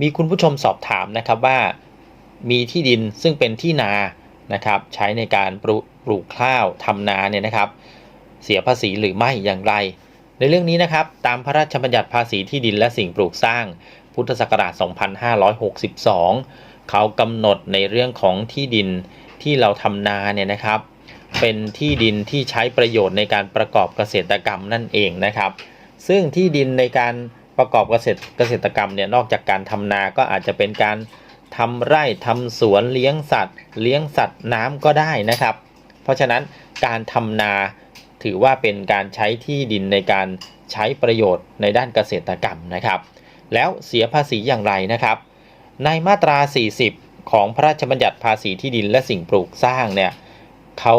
มีคุณผู้ชมสอบถามนะครับว่า มีที่ดินซึ่งเป็นที่นานะครับใช้ในการปลูกปลูกข้าวทำนาเนี่ยนะครับ เสียภาษีหรือไม่อย่างไร ในเรื่องนี้นะครับตามพระราชบัญญัติภาษีที่ดินและสิ่งปลูกสร้าง พุทธศักราช 2562 เขากำหนดในเรื่องของที่ดินที่เราทำนาเนี่ยนะครับ เป็นที่ดินที่ใช้ประโยชน์ในการประกอบเกษตรกรรมนั่นเองนะครับ ซึ่งที่ดินในการ ประกอบเกษตรเกษตรกรรมเนี่ยนอกจากการทำนาก็อาจจะเป็นการทำไร่ทำสวนเลี้ยงสัตว์ เลี้ยงสัตว์น้ำก็ได้นะครับ เพราะฉะนั้นการทำนาถือว่าเป็นการใช้ที่ดินในการใช้ประโยชน์ในด้านเกษตรกรรมนะครับ แล้วเสียภาษีอย่างไรนะครับ ในมาตรา 40 ของพระราชบัญญัติภาษีที่ดินและสิ่งปลูกสร้างเนี่ยเขา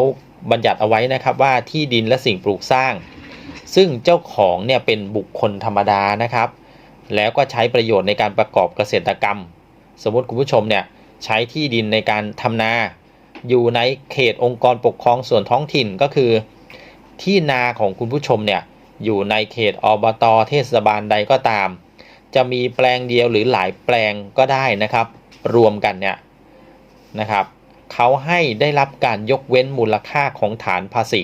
บัญญัติเอาไว้นะครับว่าที่ดินและสิ่งปลูกสร้าง ซึ่งเจ้าของเนี่ยเป็นบุคคลธรรมดานะครับ แล้วก็ใช้ประโยชน์ในการประกอบเกษตรกรรม สมมติคุณผู้ชมเนี่ยใช้ที่ดินในการทำนา อยู่ในเขตองค์กรปกครองส่วนท้องถิ่นก็คือ ที่นาของคุณผู้ชมเนี่ยอยู่ในเขตอบตเทศบาลใดก็ตาม จะมีแปลงเดียวหรือหลายแปลงก็ได้นะครับ รวมกันเนี่ยนะครับเขาให้ได้รับการยกเว้นมูลค่าของฐานภาษี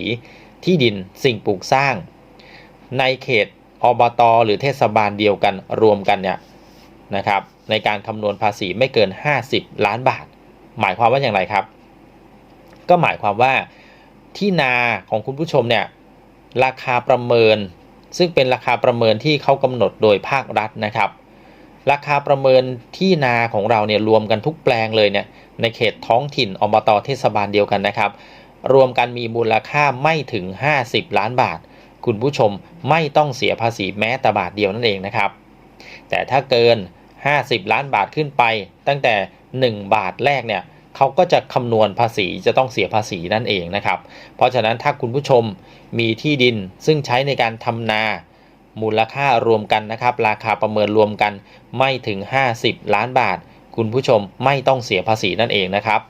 ที่ดินสิ่งปลูกสร้าง ในเขตอบตหรือเทศบาลเดียวกันรวมกันเนี่ยนะครับ ในการคำนวณภาษีไม่เกิน 50 ล้านบาท หมายความว่าอย่างไรครับ ก็หมายความว่าที่นาของคุณผู้ชมเนี่ยราคาประเมิน ซึ่งเป็นราคาประเมินที่เขากำหนดโดยภาครัฐนะครับ ราคาประเมินที่นาของเราเนี่ยรวมกันทุกแปลงเลยเนี่ยในเขตท้องถิ่นอบตเทศบาลเดียวกันนะครับ รวมกันมีมูลค่าไม่ถึง 50 ล้านบาท คุณผู้ชมไม่ต้องเสียภาษีแม้แต่บาทเดียวนั่นเองนะครับ แต่ถ้าเกิน 50 ล้านบาทขึ้นไป ตั้งแต่ 1 บาทแรกเนี่ยเขาก็จะคำนวณภาษีจะต้องเสียภาษีนั่นเองนะครับ เพราะฉะนั้นถ้าคุณผู้ชมมีที่ดินซึ่งใช้ในการทำนามูลค่ารวมกันนะครับ ราคาประเมินรวมกันไม่ถึง 50 ล้านบาท คุณผู้ชมไม่ต้องเสียภาษีนั่นเองนะครับ